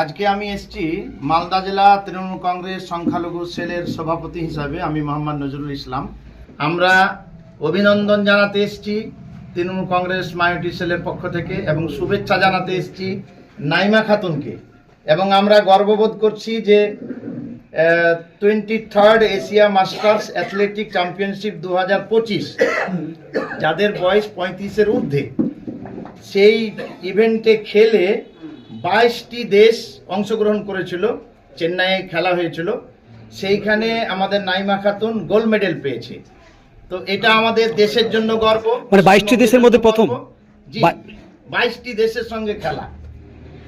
আজকে আমি এসছি মালদা জেলা তৃণমূল কংগ্রেস সংখ্যালঘু সেলের সভাপতি হিসাবে আমি মোহাম্মদ নজরুল ইসলাম। আমরা অভিনন্দন জানাতে এসছি তৃণমূল কংগ্রেস মাইনরিটি সেলের পক্ষ থেকে এবং শুভেচ্ছা জানাতে এসছি নাইমা খাতুনকে। এবং আমরা গর্ববোধ করছি যে twenty third Asia masters athletic championship দু হাজার পঁচিশ, যাদের বয়স পঁয়ত্রিশের ঊর্ধ্বে, সেই ইভেন্টে খেলে বাইশটি দেশ অংশগ্রহণ করেছিল চেন্নাইয়ে খেলা হয়েছিল। সেইখানে আমাদের নাইমা খাতুন গোল্ড মেডেল পেয়েছে। তো এটা আমাদের দেশের জন্য গর্ব। মানে 22টি দেশের মধ্যে প্রথম? জি বাইশটি দেশের সঙ্গে খেলা।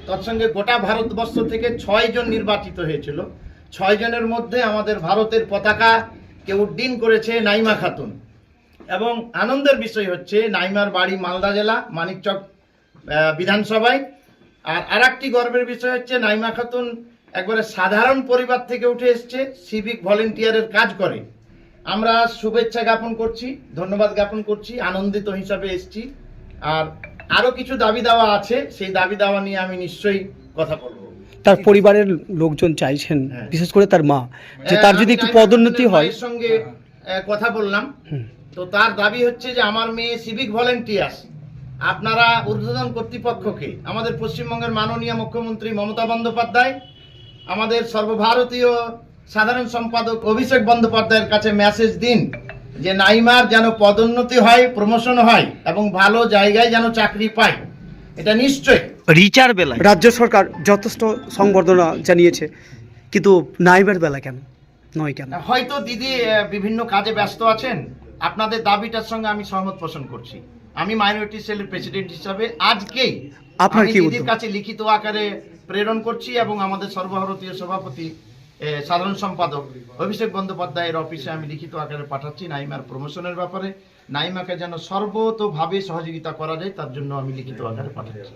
তৎসঙ্গে গোটা ভারতবর্ষ থেকে ছয় জন নির্বাচিত হয়েছিল। ছয় জনের মধ্যে আমাদের ভারতের পতাকাকে উড্ডীন করেছে নাইমা খাতুন। এবং আনন্দের বিষয় হচ্ছে নাইমার বাড়ি মালদা জেলা মানিকচক বিধানসভায়। আর আরেকটি গর্বের বিষয় হচ্ছে নাইমা খাতুন একবারে সাধারণ পরিবার থেকে উঠে এসছে সিভিক ভলেন্টিয়ারের কাজ করে। আমরা শুভেচ্ছা জ্ঞাপন করছি ধন্যবাদ জ্ঞাপন করছি আনন্দিত হিসাবে এসছি। আর আরও কিছু দাবি দাওয়া আছে সেই দাবি দাওয়া নিয়ে আমি নিশ্চয়ই কথা বলব। তার পরিবারের লোকজন চাইছেন হ্যাঁ। বিশেষ করে তার মা যে তার হ্যাঁ, যদি একটু পদোন্নতি হয়। সঙ্গে কথা বললাম। তো তার দাবি হচ্ছে যে আমার মেয়ে সিভিক ভলেন্টিয়ার্স আপনারা ঊর্ধ্বতন কর্তৃপক্ষকে আমাদের পশ্চিমবঙ্গের মাননীয় মুখ্যমন্ত্রী মমতা বন্দ্যোপাধ্যায় আমাদের সর্বভারতীয় সাধারণ সম্পাদক অভিষেক বন্দ্যোপাধ্যায়ের কাছে মেসেজ দিন যে নাইমার যেন পদোন্নতি হয় প্রমোশন হয় এবং ভালো জায়গায় যেন চাকরি পায়। এটা নিশ্চয় রিচার বেলায়। রাজ্য সরকার যথেষ্ট সংবর্ধনা জানিয়েছে কিন্তু নাইবের বেলা কেন? নয় কেন? হয়তো দিদি বিভিন্ন কাজে ব্যস্ত আছেন। আপনাদের দাবিটার সঙ্গে আমি সহমত পোষণ করছি। আমি মাইনরিটি সেলের প্রেসিডেন্ট হিসাবে আজকেই আপনার কি দিদির কাছে লিখিত আকারে প্রেরণ করছি এবং আমাদের সর্বভারতীয় সভাপতি সাধারণ সম্পাদক অভিষেক বন্দ্যোপাধ্যায়ের অফিসে আমি লিখিত আকারে পাঠাচ্ছি নাইমার প্রমোশনের ব্যাপারে। নাইমাকে যেন সর্বতোভাবে সহযোগিতা করা যায় তার জন্য আমি লিখিত আকারে পাঠাচ্ছি।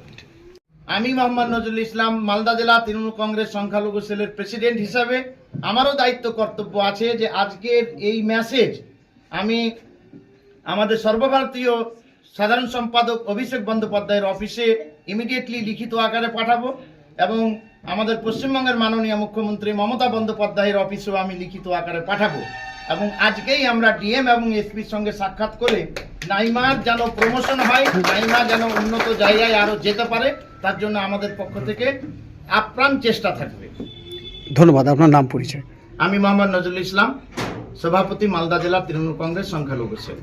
আমি মোহাম্মদ নজরুল ইসলাম মালদা জেলা তৃণমূল কংগ্রেস সংখ্যালঘু সেলের প্রেসিডেন্ট হিসাবে। আমারও দায়িত্ব কর্তব্য আছে যে আজকের এই মেসেজ আমি আমাদের সর্বভারতীয় সাধারণ সম্পাদক অভিষেক বন্দ্যোপাধ্যায়ের অফিসে ইমিডিয়েটলি লিখিত আকারে পাঠাবো এবং আমাদের পশ্চিমবঙ্গের মাননীয় মুখ্যমন্ত্রী মমতা বন্দ্যোপাধ্যায়ের অফিসেও আমি লিখিত আকারে পাঠাবো। এবং আজকেই আমরা ডিএম এবং এসপির সঙ্গে সাক্ষাৎ করে নাইমার যেন প্রমোশন হয় নাইমা যেন উন্নত জায়গায় আরও যেতে পারে তার জন্য আমাদের পক্ষ থেকে আপ্রাণ চেষ্টা থাকবে। ধন্যবাদ আপনার নাম পরিচয়। আমি মোহাম্মদ নজরুল ইসলাম সভাপতি মালদা জেলা তৃণমূল কংগ্রেস সংখ্যালঘু সেল।